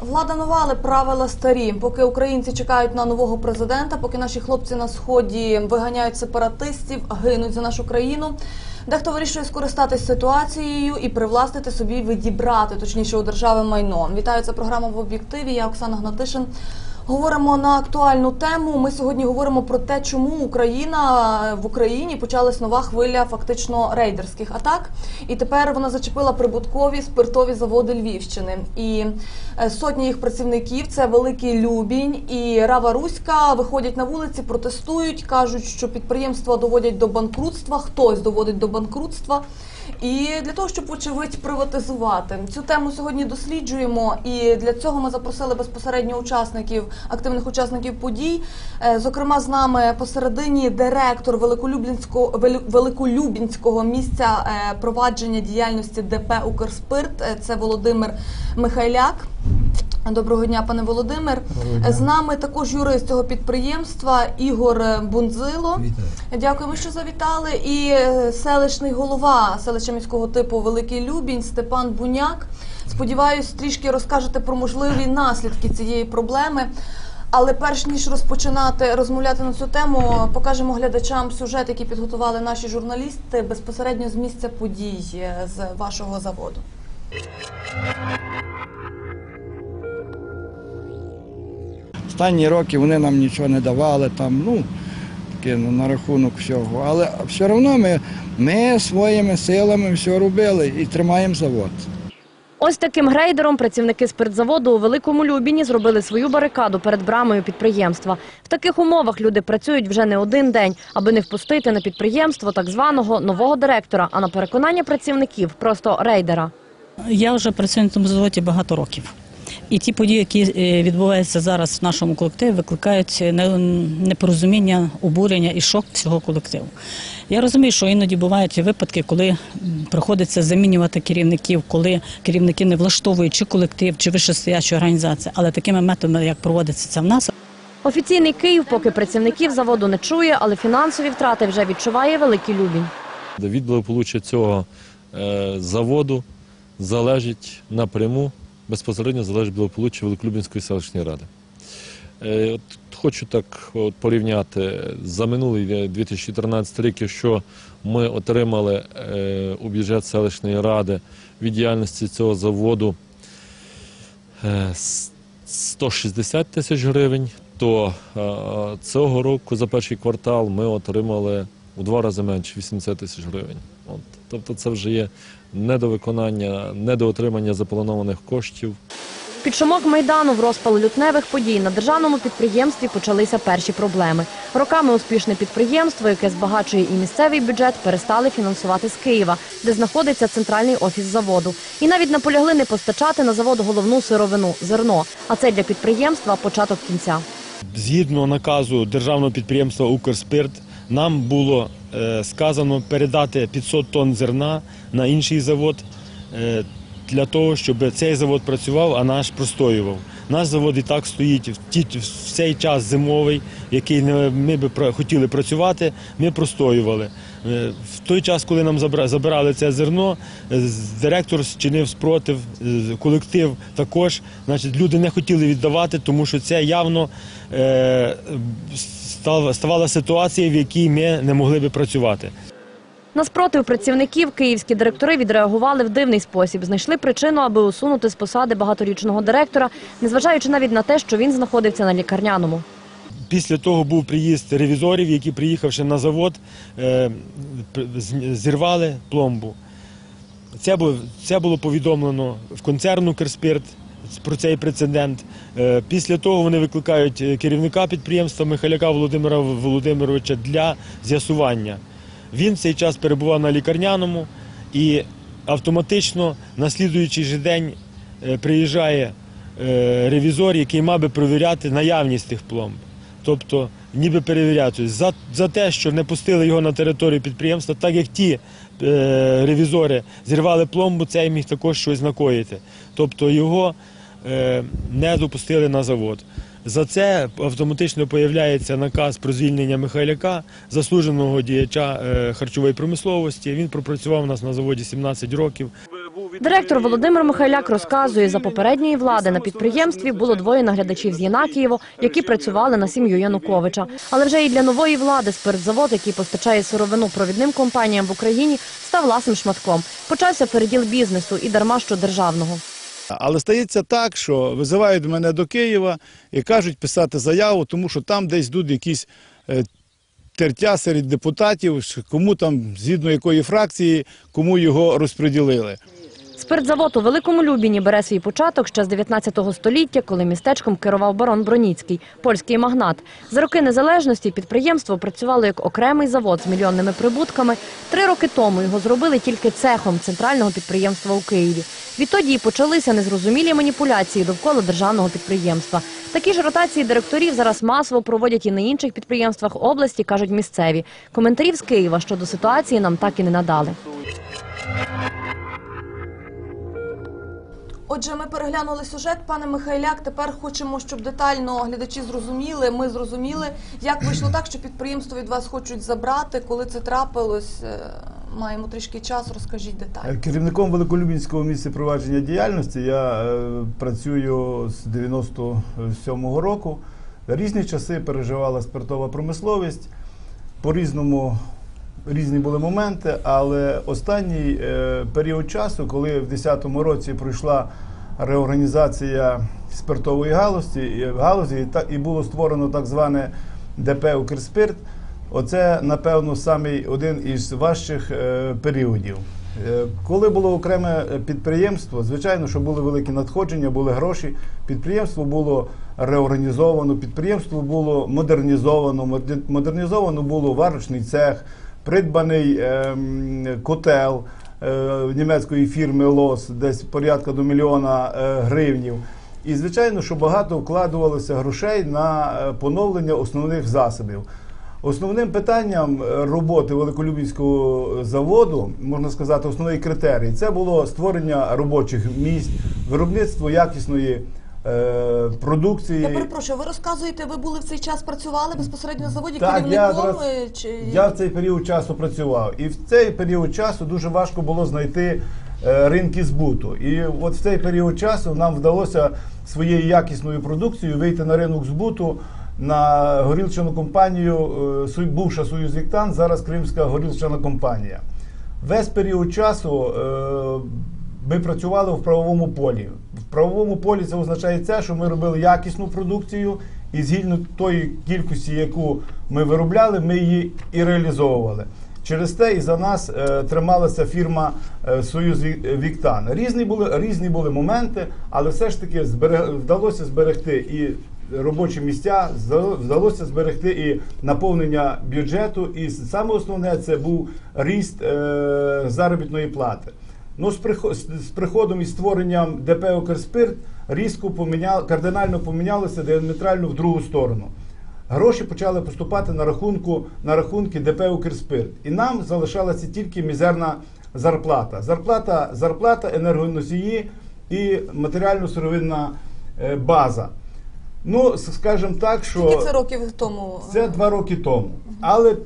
Влада нова, але правила старі. Поки українці чекають на нового президента, поки наші хлопці на сході виганяють сепаратистів, гинуть за нашу країну. Дехто вирішує скористатись ситуацією і привластити собі відібрати, точніше у держави майно. Вітаю, це програма в об'єктиві. Я Оксана Гнатишин. Говоримо на актуальну тему. Ми сьогодні говоримо про те, чому Україна в Україні почалась нова хвиля фактично рейдерських атак, і тепер вона зачепила прибуткові спиртові заводи Львівщини. І е, сотні їх працівників це Великий Любінь і Рава Руська виходять на вулиці, протестують, кажуть, що підприємства доводять до банкрутства, хтось доводить до банкрутства. І для того, щоб вочевидь приватизувати цю тему сьогодні досліджуємо. І для цього ми запросили безпосередньо учасників, активних учасників подій. Е, Зокрема, з нами посередині директор Великолюбінського Великолюбінського місця е, провадження діяльності ДП Укрспирт. Е, Це Володимир Михайляк. Доброго дня, пане Володимир. З нами також юрист цього підприємства Ігор Бунзило. Дякуємо, що завітали. І е, селищний голова селища міського типу Великий Любінь Степан Буняк. Сподіваюсь, трішки розкажете про можливі наслідки цієї проблеми. Але перш ніж розпочинати розмовляти на цю тему, покажемо глядачам сюжет, який підготували наші журналісти безпосередньо з місця подій е, з вашого заводу. Останні роки вони нам нічого не давали, там, ну, таке, ну, на рахунок всього. Але все одно ми, ми своїми силами все робили і тримаємо завод. Ось таким грейдером працівники спиртзаводу у Великому Любіні зробили свою барикаду перед брамою підприємства. В таких умовах люди працюють вже не один день, аби не впустити на підприємство так званого нового директора, а на переконання працівників просто рейдера. Я вже працюю на тому заводі багато років. І ті події, які е, відбуваються зараз в нашому колективі, викликають непорозуміння, обурення і шок всього колективу. Я розумію, що іноді бувають випадки, коли приходиться замінювати керівників, коли керівники не влаштовують чи колектив, чи вищестоячу організацію. Але такими методами, як проводиться це в нас, Офіційний Київ поки працівників заводу не чує, але фінансові втрати вже відчуває Великий Любінь. Від благополуччя цього е, заводу залежить напряму, безпосередньо залежить благополуччя Великолюбінської селищної ради. Е, От хочу так от порівняти за минулий е, 2014 рік, якщо ми отримали е, у бюджет селищної ради від діяльності цього заводу е, с- 160 тисяч гривень, то е, цього року за перший квартал ми отримали у два рази менше 80 тисяч гривень. От. Тобто це вже є недовиконання, недоотримання запланованих коштів. Під шумок майдану в розпал лютневих подій на державному підприємстві почалися перші проблеми. Роками успішне підприємство, яке збагачує і місцевий бюджет, перестали фінансувати з Києва, де знаходиться центральний офіс заводу. І навіть наполягли не постачати на завод головну сировину зерно. А це для підприємства початок кінця. Згідно наказу державного підприємства Укрспирт, нам було е, сказано передати 500 тонн зерна на інший завод е, для того, щоб цей завод працював, а наш простоював. Наш завод і так стоїть в, цей час зимовий, який ми пра- хотіли працювати, ми простоювали. Е, В той час, коли нам забирали це зерно, директор чинив спротив, колектив також. Значить, люди не хотіли віддавати, тому що це явно е, ставала ситуація, в якій ми не могли би працювати. На спротив працівників київські директори відреагували в дивний спосіб. Знайшли причину, аби усунути з посади багаторічного директора, незважаючи навіть на те, що він знаходився на лікарняному. Після того був приїзд ревізорів, які, приїхавши на завод, е, зірвали пломбу. Це було, це було повідомлено в концерну Керспірт про цей прецедент. Е, Після того вони викликають е, керівника підприємства Михайляка Володимира Володимировича для з'ясування. Він в цей час перебував на лікарняному і автоматично на слідуючий же день е, приїжджає ревізор, який мав би перевіряти наявність тих пломб. Тобто, ніби перевіряти за, за те, що не пустили його на територію підприємства, так як ті ревізори зірвали пломбу, цей міг також щось накоїти. Тобто його е, не допустили на завод. За це автоматично появляється наказ про звільнення Михайляка, заслуженого діяча е, харчової промисловості. Він пропрацював у нас на заводі 17 років. Директор Володимир Михайляк розказує, за попередньої влади на підприємстві було двоє наглядачів з Єнакієво, які працювали на сім'ю Януковича. Але вже і для нової влади спиртзавод, який постачає сировину провідним компаніям в Україні, став ласим шматком. Почався переділ бізнесу і дарма що державного. Але стається так, що визивають мене до Києва і кажуть писати заяву, тому що там десь йдуть якісь е, тертя серед депутатів, кому там, згідно якої фракції, кому його розподілили. Спиртзавод у Великому Любіні бере свій початок ще з 19 століття, коли містечком керував барон Броніцький, польський магнат. За роки незалежності підприємство працювало як окремий завод з мільйонними прибутками. Три роки тому його зробили тільки цехом центрального підприємства у Києві. Відтоді і почалися незрозумілі маніпуляції довкола державного підприємства. Такі ж ротації директорів зараз масово проводять і на інших підприємствах області, кажуть місцеві. Коментарів з Києва щодо ситуації нам так і не надали. Отже, ми переглянули сюжет, пане Михайляк. Тепер хочемо, щоб детально глядачі зрозуміли. Ми зрозуміли, як вийшло так, що підприємство від вас хочуть забрати. Коли це трапилось, Е, маємо трішки часу. Розкажіть детально. Керівником Великолюбінського місця провадження діяльності я е, працюю з 97-го року. Різні часи переживала спиртова промисловість. По-різному різні були моменти, але останній е, період часу, коли в 2010 році пройшла реорганізація спиртової галузі, і- галузі і, було створено так зване ДП Укрспирт, оце, напевно, самий один із важчих е, періодів. Е, Коли було окреме е, підприємство, звичайно, що були великі надходження, були гроші. Підприємство було реорганізовано, підприємство було модернізовано. Модернізовано було варочний цех, придбаний ем, котел е, німецької фірми ЛОС, десь порядка до мільйона е, гривнів. І звичайно, що багато вкладувалося грошей на е, поновлення основних засобів. Основним питанням роботи Великолюбінського заводу, можна сказати, основний критерій це було створення робочих місць, виробництво якісної е, продукції. Я перепрошую, ви розказуєте, ви були в цей час працювали безпосередньо на заводі Так, я керівником? е, чи Я в цей період часу працював, і в цей період часу дуже важко було знайти е, ринки збуту. І от в цей період часу нам вдалося своєю якісною продукцією вийти на ринок збуту на горілчану компанію, е, бувша Союз Віктан, зараз Кримська горілчана компанія. Весь період часу е, ми працювали в правовому полі. В правовому полі це означає це, що ми робили якісну продукцію, і згідно тої кількості, яку ми виробляли, ми її і реалізовували. Через те і за нас е, трималася фірма е, Союз Віктан. Різні були, різні були моменти, але все ж таки зберег, вдалося зберегти і робочі місця, вдалося зберегти і наповнення бюджету. І саме основне це був ріст е, заробітної плати. Ну, з, прихо- з- з приходом і створенням ДП «Укрспирт» різко поміня... кардинально помінялося діаметрально в другу сторону. Гроші почали поступати на рахунку на рахунки ДП «Укрспирт». І нам залишалася тільки мізерна зарплата. Зарплата, зарплата енергоносії і матеріально-сировинна е, база. Ну, скажімо так, що скільки це років тому? це два роки тому. Але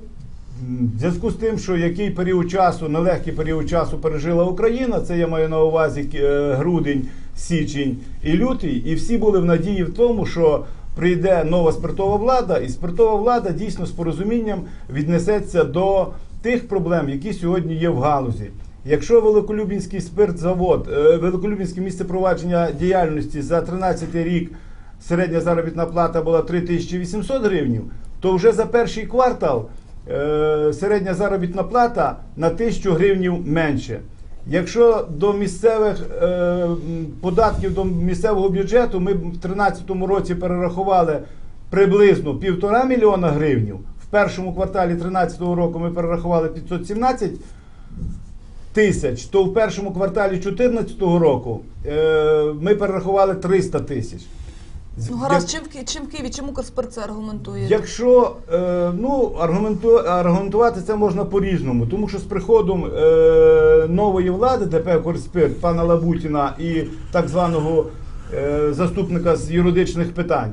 в зв'язку з тим, що який період часу, нелегкий період часу пережила Україна, це я маю на увазі е, грудень, січень і лютий, і всі були в надії в тому, що прийде нова спиртова влада, і спиртова влада дійсно з порозумінням віднесеться до тих проблем, які сьогодні є в галузі. Якщо Великолюбінський спиртзавод, е, Великолюбінське місце провадження діяльності за 13 рік середня заробітна плата була 3800 гривень, то вже за перший квартал середня заробітна плата на 1000 гривень менше. Якщо до місцевих е, податків до місцевого бюджету ми в 2013 році перерахували приблизно півтора мільйона гривень, в першому кварталі 2013 року ми перерахували 517 тисяч, то в першому кварталі 2014 року е, ми перерахували 300 тисяч. Ну, гаразд, чим, чим Києві, чим Укрспирт це аргументує? Якщо е, ну, аргументу, аргументувати це можна по-різному, тому що з приходом е, нової влади ДП «Корспирт» пана Лабутіна і так званого е, заступника з юридичних питань,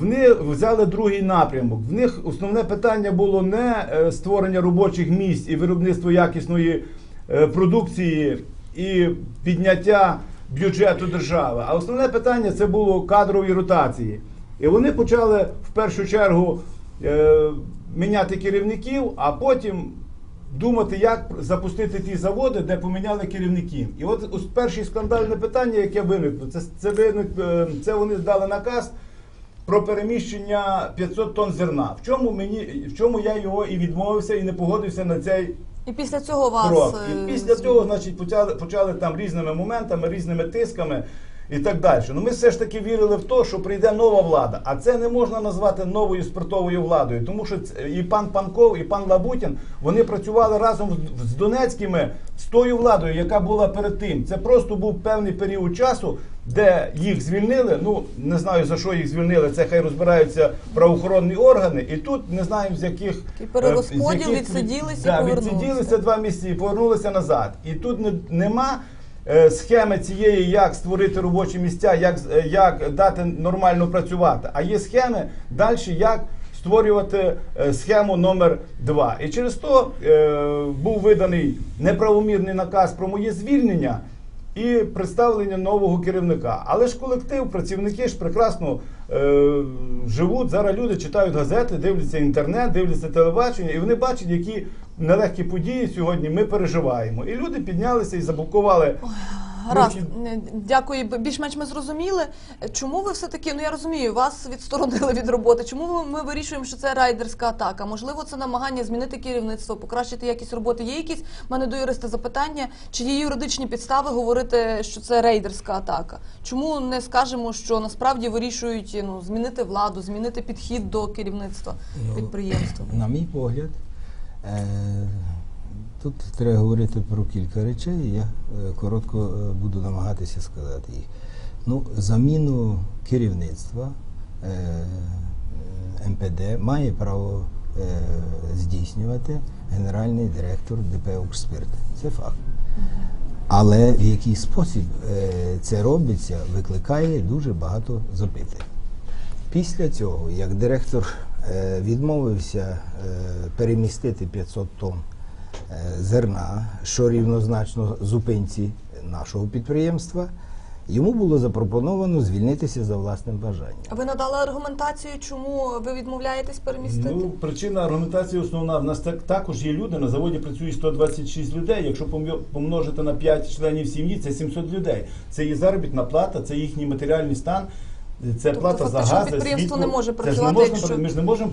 Вони взяли другий напрямок. В них основне питання було не е, створення робочих місць і виробництво якісної е, продукції і підняття бюджету держави. А основне питання це було кадрові ротації. І вони почали в першу чергу е, міняти керівників, а потім думати, як запустити ті заводи, де поміняли керівників. І от перше скандальне питання, яке виникло, це, це, виник, е, це вони дали наказ про переміщення 500 тонн зерна. В чому мені в чому я його і відмовився, і не погодився на цей І після цього вас крок. е, І після цього, значить, почали, почали там різними моментами, різними тисками. І так далі. Ну ми все ж таки вірили в те, що прийде нова влада. А це не можна назвати новою спиртовою владою, тому що і пан Панков, і пан Лабутін вони працювали разом з- Донецькими з тою владою, яка була перед тим. Це просто був певний період часу, де їх звільнили. Ну не знаю за що їх звільнили. Це хай розбираються правоохоронні органи, і тут не знаємо з яких перерозподіл, е, з яких- відсиділись і да, повернулися. відсиділися два місяці і повернулися назад. І тут не, нема схеми цієї, як створити робочі місця, як, е, як дати нормально працювати. А є схеми далі, як створювати е, схему номер два. І через то е, був виданий неправомірний наказ про моє звільнення. І представлення нового керівника. Але ж колектив, працівники ж прекрасно е, живуть. Зараз люди читають газети, дивляться інтернет, дивляться телебачення, і вони бачать, які нелегкі події сьогодні ми переживаємо. І люди піднялися і заблокували. Гаразд. Дякую. Більш-менш ми зрозуміли. Чому ви все таки, ну я розумію, вас відсторонили від роботи. Чому ми вирішуємо, що це райдерська атака? Можливо, це намагання змінити керівництво, покращити якість роботи. Є якісь в мене до юриста запитання, чи є юридичні підстави говорити, що це рейдерська атака? Чому не скажемо, що насправді вирішують ну змінити владу, змінити підхід до керівництва підприємства? На мій погляд, тут треба говорити про кілька речей. Я е, коротко е, буду намагатися сказати їх. Ну, заміну керівництва е, е, МПД має право е, здійснювати генеральний директор ДП «Укрспирт». Це факт. Але в який спосіб е, це робиться, викликає дуже багато запитань. Після цього, як директор е, відмовився е, перемістити 500 тонн е, зерна, що рівнозначно зупинці нашого підприємства, йому було запропоновано звільнитися за власним бажанням. А ви надали аргументацію, чому ви відмовляєтесь перемістити? Ну, причина аргументації основна. В нас так, також є люди. На заводі працює 126 людей. Якщо помножити на 5 членів сім'ї, це 700 людей. Це є заробітна плата, це їхній матеріальний стан. Це Тобто, плата за газ, підприємство світло. не може Це ж не працювати, можна, якщо- Ми ж не можемо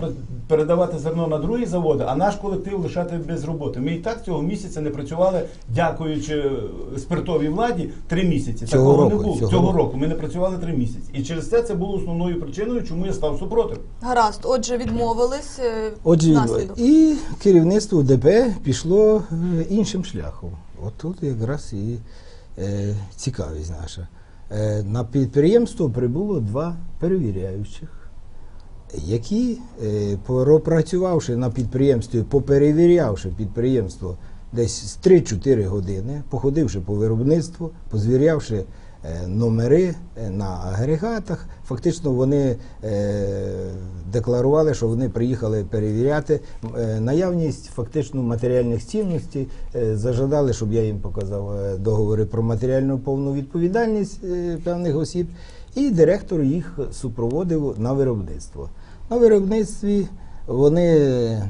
передавати зерно на другі заводи, а наш колектив лишати без роботи. Ми і так цього місяця не працювали, дякуючи е, спиртовій владі, три місяці. Цього Такого року, не було. цього Цього року. року ми не працювали три місяці. І через це це було основною причиною, чому я став супротив. Гаразд, отже, відмовились. е, Отже, наслідок. і керівництво ДП пішло е, іншим шляхом. От тут якраз і е, цікавість наша. Е, на підприємство прибуло два перевіряючих, які, е, пропрацювавши на підприємстві, поперевірявши підприємство десь з 3-4 години, походивши по виробництву, позвірявши номери е, на агрегатах, фактично вони е, декларували, що вони приїхали перевіряти. Е, наявність фактично матеріальних цінностей, е, зажадали, щоб я їм показав е, договори про матеріальну повну відповідальність е, певних осіб, і директор їх супроводив на виробництво. На виробництві вони е,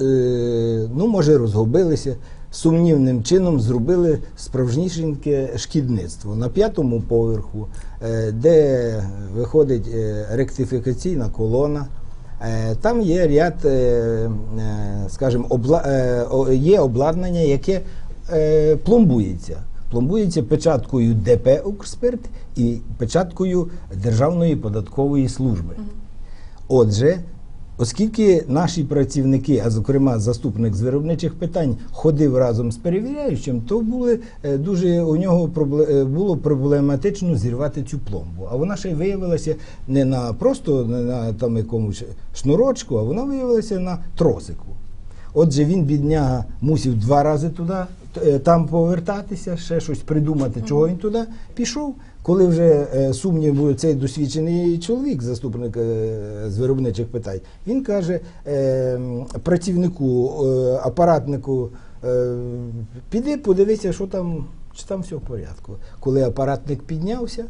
е, ну, може, розгубилися, сумнівним чином зробили справжнішеньке шкідництво на п'ятому поверху, е, де виходить е, ректифікаційна колона. Е, Там є ряд, скажімо, обла- є обладнання, яке пломбується. Пломбується печаткою ДП «Укрспирт» і печаткою Державної податкової служби. Отже, оскільки наші працівники, а зокрема заступник з виробничих питань, ходив разом з перевіряючим, то були е, дуже у нього е, було проблематично зірвати цю пломбу. А вона ще й виявилася не на просто не на там якомусь шнурочку, а вона виявилася на тросику. Отже, він, бідняга, мусив два рази туди е, там повертатися, ще щось придумати, чого він туди пішов. Коли вже е, сумнів був цей досвідчений чоловік, заступник е, з виробничих питань, він каже е, працівнику, апаратнику, піди подивися, що там, чи там все в порядку. Коли апаратник піднявся,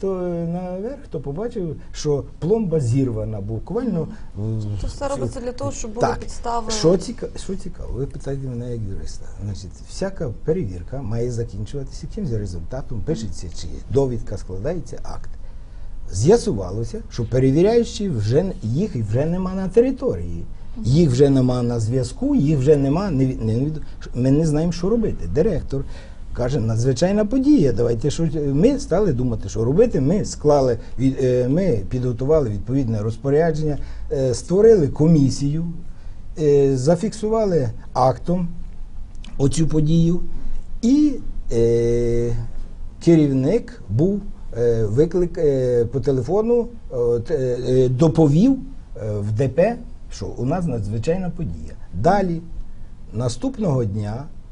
то е, наверх, то побачив, що пломба зірвана, буквально. Це все робиться для того, щоб були так, підстави. Що цікаво, що цікаво, ви питаєте мене як юриста. Значить, всяка перевірка має закінчуватися якимось результатом, пишеться чи довідка, складається акт. З'ясувалося, що перевіряючі вже їх вже нема на території. Їх вже нема на зв'язку, їх вже нема. Не, не, ми не знаємо, що робити. Директор каже, надзвичайна подія. Давайте що ми стали думати, що робити. Ми склали е, ми підготували відповідне розпорядження, е, створили комісію, е, зафіксували актом оцю подію, і е, керівник був е, виклик е, по телефону, е, е, доповів е, в ДП, що у нас надзвичайна подія. Далі, наступного дня, Е,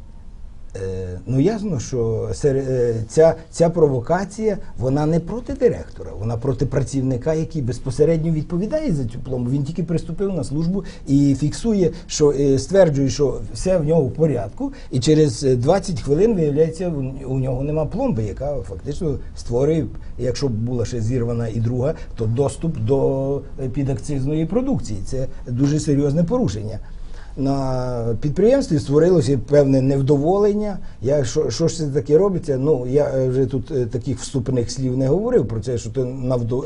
ну ясно, що е, ця, ця провокація вона не проти директора, вона проти працівника, який безпосередньо відповідає за цю пломбу. Він тільки приступив на службу і фіксує, що е, стверджує, що все в нього в порядку, і через е, 20 хвилин виявляється, у- нього нема пломби, яка фактично створює, якщо б була ще зірвана і друга, то доступ до е, підакцизної продукції. Це дуже серйозне порушення на підприємстві створилося певне невдоволення. Я що, що ж це таке робиться? Ну я е, вже тут е, таких вступних слів не говорив про це, що то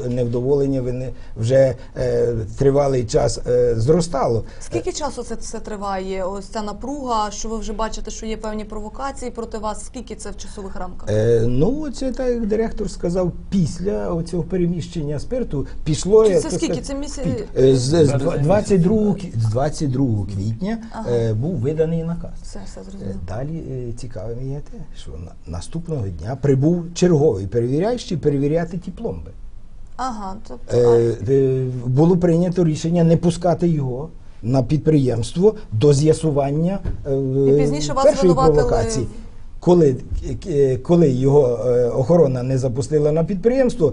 невдоволення ви вже е, тривалий час е, зростало. Скільки часу це все триває? Ось ця напруга, що ви вже бачите, що є певні провокації проти вас? Скільки це в часових рамках? Е, ну, це так як директор сказав, після цього переміщення спирту пішло. Це скільки? Це місяць? Е, З, з, два- 22, кві- з 22 квітня Ага. е, був виданий наказ. Все, все Е, зрозуміло. Далі е, цікаве є те, що на, наступного дня прибув черговий перевіряючий перевіряти ті пломби. Ага, тобто Е, було прийнято рішення не пускати його на підприємство до з'ясування пізніше вас першої провокації. Коли, коли його охорона не запустила на підприємство,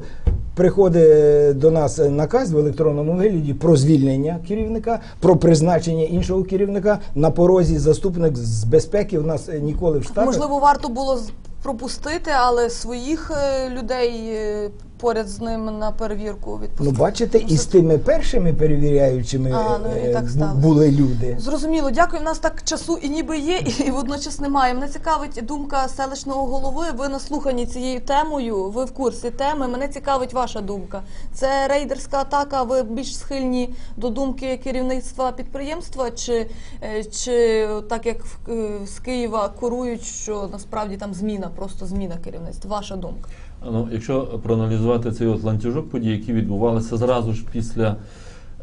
приходить до нас наказ в електронному вигляді про звільнення керівника, про призначення іншого керівника. На порозі заступник з безпеки В нас ніколи в штатах. можливо варто було пропустити, але своїх е, людей е, поряд з ним на перевірку Ну, бачите, і з тими першими перевіряючими А, ну, і е, так сталося. були люди. Зрозуміло, дякую. У нас так часу і ніби є, і водночас немає. Мене цікавить думка селищного голови. Ви наслухані цією темою, ви в курсі теми. Мене цікавить ваша думка. Це рейдерська атака. Ви більш схильні до думки керівництва підприємства, чи, е, чи так як в- е, з Києва курують, що насправді там зміна, просто зміна керівництва. Ваша думка? Ну, якщо проаналізувати цей от ланцюжок подій, які відбувалися зразу ж після,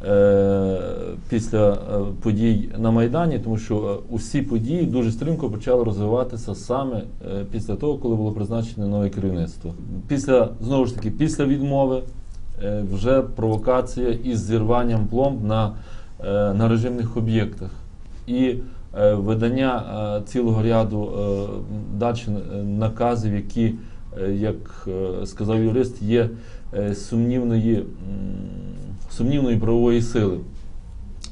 е, після е, подій на Майдані, тому що е, усі події дуже стрімко почали розвиватися саме е, після того, коли було призначене нове керівництво. Після знову ж таки, після відмови е, вже провокація із зірванням пломб на, е, на режимних об'єктах. І е, видання е, цілого ряду е, далі е, наказів, які, як е, сказав юрист, є е, сумнівної, сумнівної правової сили.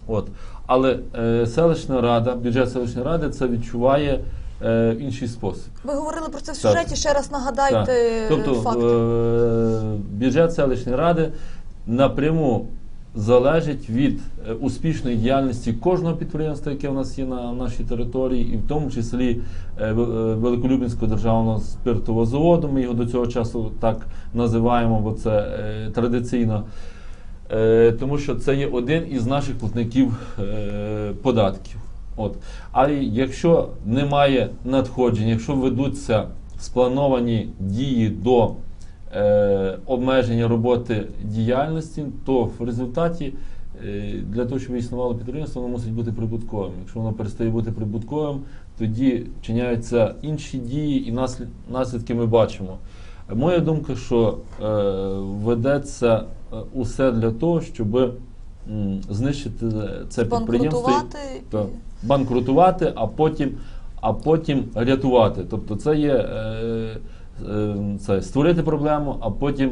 От. Але е, селищна рада, бюджет селищної ради це відчуває е, в інший спосіб. Ви говорили про це в Так. сюжеті. Ще раз нагадайте Так. Тобто факти. е, бюджет селищної ради напряму залежить від е, успішної діяльності кожного підприємства, яке в нас є на нашій території, і в тому числі е, е, Великолюбінського державного спиртового заводу. Ми його до цього часу так називаємо, бо це традиційно. Тому що це є один із наших платників податків. От. Але якщо немає надходжень, якщо ведуться сплановані дії до обмеження роботи діяльності, то в результаті е, для того, щоб існувало підприємство, воно мусить бути прибутковим. Якщо воно перестає бути прибутковим, тоді вчиняються інші дії, і наслід- наслідки ми бачимо. Моя думка, що е, ведеться е, усе для того, щоб знищити це підприємство, Банкрутувати. Так. банкрутувати, а потім а потім рятувати. Тобто це є е, е, це створити проблему, а потім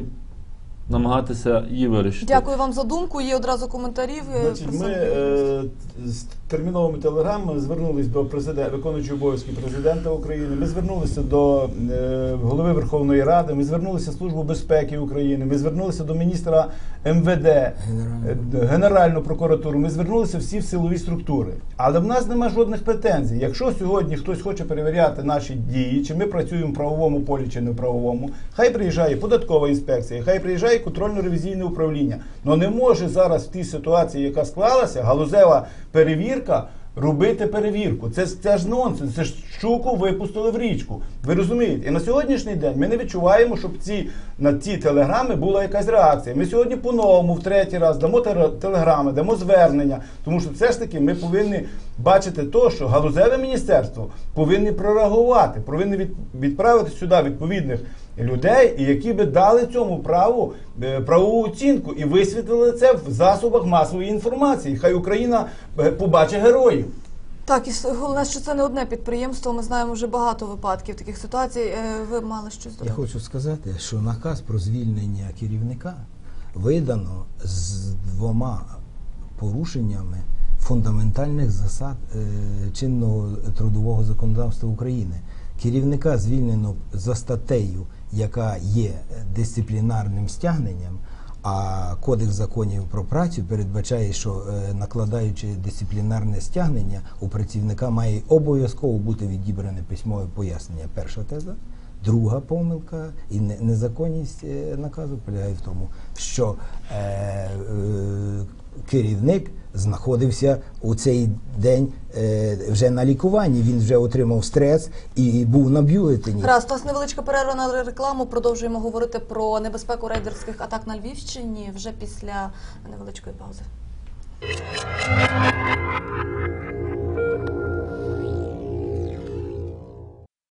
намагатися її вирішити. Дякую вам за думку. Є одразу коментарів. е, Значить, ми е, терміновими телеграмами звернулись до президента, виконуючого обов'язки президента України. Ми звернулися до е, голови Верховної Ради. Ми звернулися в Службу безпеки України. Ми звернулися до міністра МВД, е, Генеральну прокуратуру. Ми звернулися всі в силові структури. Але в нас немає жодних претензій. Якщо сьогодні хтось хоче перевіряти наші дії, чи ми працюємо в правовому полі, чи не в правовому, хай приїжджає податкова інспекція, хай приїжджає контрольно-ревізійне управління. Но не може зараз в тій ситуації, яка склалася, галузева перевірка. Робити перевірку. Це, це ж нонсенс, це ж щуку випустили в річку. Ви розумієте? І на сьогоднішній день ми не відчуваємо, щоб ці, на ці телеграми була якась реакція. Ми сьогодні по-новому, в третій раз, дамо телеграми, дамо звернення, тому що все ж таки ми повинні бачити то, що галузеве міністерство повинні прореагувати, повинні від, відправити сюди відповідних людей, які би дали цьому праву е, правову оцінку і висвітлили це в засобах масової інформації. Хай Україна е, побачить героїв. Так, і головне, що це не одне підприємство. Ми знаємо вже багато випадків таких ситуацій. Е, Ви мали щось Я хочу сказати, що наказ про звільнення керівника видано з двома порушеннями фундаментальних засад е, чинного трудового законодавства України. Керівника звільнено за статтею, яка є дисциплінарним стягненням. А кодекс законів про працю передбачає, що е, накладаючи дисциплінарне стягнення, у працівника має обов'язково бути відібране письмове пояснення. Перша теза. Друга помилка і незаконність е, наказу полягає в тому, що е, е, керівник знаходився у цей день е, вже на лікуванні. Він вже отримав стрес і був на бюлетені. Раз, у нас невеличка перерва на рекламу. Продовжуємо говорити про небезпеку рейдерських атак на Львівщині вже після невеличкої паузи.